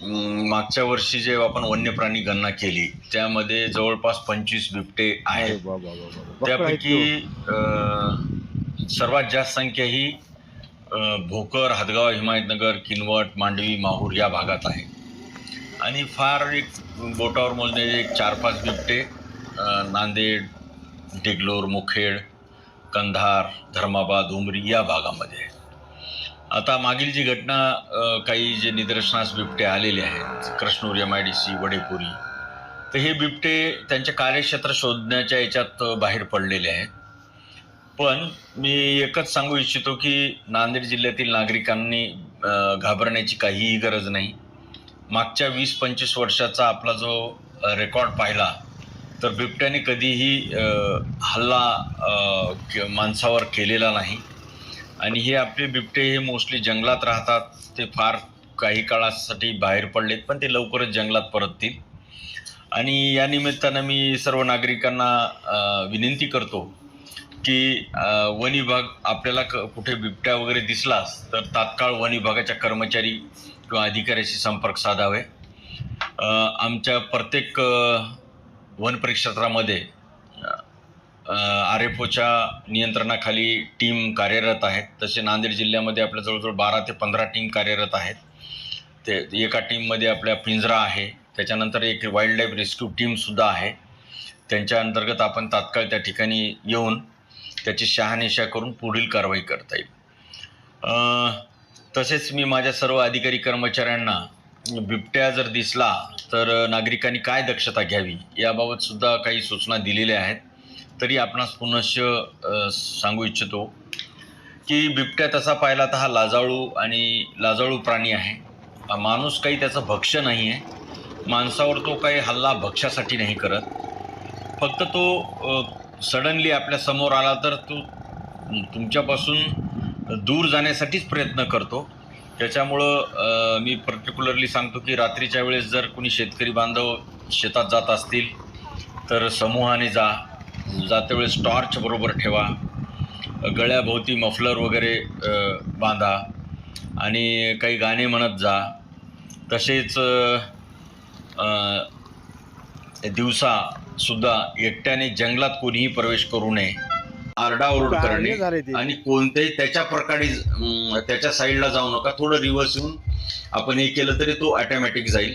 मागच्या वर्षी जे आपण वन्य प्राणी गणना केली त्यामध्ये जवळपास पंचवीस बिबटे आहेत. त्यापैकी अं, सर्वात जास्त संख्या ही भोकर हदगाव हिमायतनगर किनवट मांडवी माहूर या भागात आहे. आणि फार एक बोटावर मोजणे एक चार पाच बिबटे नांदेड डिगलोर मुखेड कंधार धर्माबाद उमरी या भागामध्ये आहे आता मागील जी घटना काही जे निदर्शनास बिबटे आलेले आहेत Krishnur M I D C Wadepuri तर हे बिबटे त्यांचे कार्यक्षेत्र शोधण्याच्या याच्यात बाहेर पडलेले आहेत. पण मी एकच सांगू इच्छितो की नांदेड जिल्ह्यातील नागरिकांनी घाबरण्याची काहीही गरज नाही. मागच्या वीस पंचवीस वर्षाचा आपला जो रेकॉर्ड पाहिला तर बिबट्याने कधीही हल्ला माणसावर केलेला नाही. आणि हे आपले बिबटे हे मोस्टली जंगलात राहतात. ते फार काही काळासाठी बाहेर पडलेत पण ते लवकरच जंगलात परततील. आणि या निमित्तानं मी सर्व नागरिकांना विनंती करतो की वन विभाग आपल्याला क कुठे बिबट्या वगैरे दिसलास तर तात्काळ वन विभागाच्या कर्मचारी किंवा अधिकाऱ्याशी संपर्क साधावे. आमच्या प्रत्येक वन परिक्षेत्रामध्ये आर एफ ओच्या नियंत्रणाखाली टीम कार्यरत आहेत. तसे नांदेड जिल्ह्यामध्ये आपल्या जवळजवळ बारा ते पंधरा टीम कार्यरत आहेत. ते एका टीममध्ये आपल्या पिंजरा आहे. त्याच्यानंतर एक वाईल्ड लाईफ रेस्क्यू टीमसुद्धा आहे. त्यांच्या अंतर्गत आपण तात्काळ त्या ठिकाणी येऊन त्याची शहानिशा करून पुढील कारवाई करता येईल. तसेच मी माझ्या सर्व अधिकारी कर्मचाऱ्यांना बिबट्या जर दिसला तर नागरिकांनी काय दक्षता घ्यावी याबाबतसुद्धा काही सूचना दिलेल्या आहेत. तरी आपणास पुनश्च सांगू इच्छितो की बिबट्या तसा पाहिला तर हा लाजाळू आणि लाजाळू प्राणी आहे. माणूस काही त्याचं भक्ष्य नाही आहे. माणसावर तो काही हल्ला भक्ष्यासाठी नाही करत. फक्त तो सडनली आपल्यासमोर आला तर तो तुमच्यापासून दूर जाण्यासाठीच प्रयत्न करतो. त्याच्यामुळं मी पर्टिक्युलरली सांगतो की रात्रीच्या वेळेस जर कोणी शेतकरी बांधव शेतात जात असतील तर समूहाने जा. जाते वेळेस टॉर्च बरोबर ठेवा गळ्याभोवती मफलर वगैरे बांधा आणि काही गाणे म्हणत जा. तसेच अ, अ, दिवसा सुद्धा एकट्याने जंगलात कोणीही प्रवेश करू नये. आरडाओरड कारणे. आणि कोणत्याही त्याच्या प्रकारे त्याच्या साईडला जाऊ नका. थोडं रिव्हर्स येऊन आपण हे केलं तरी तो ऑटोमॅटिक जाईल.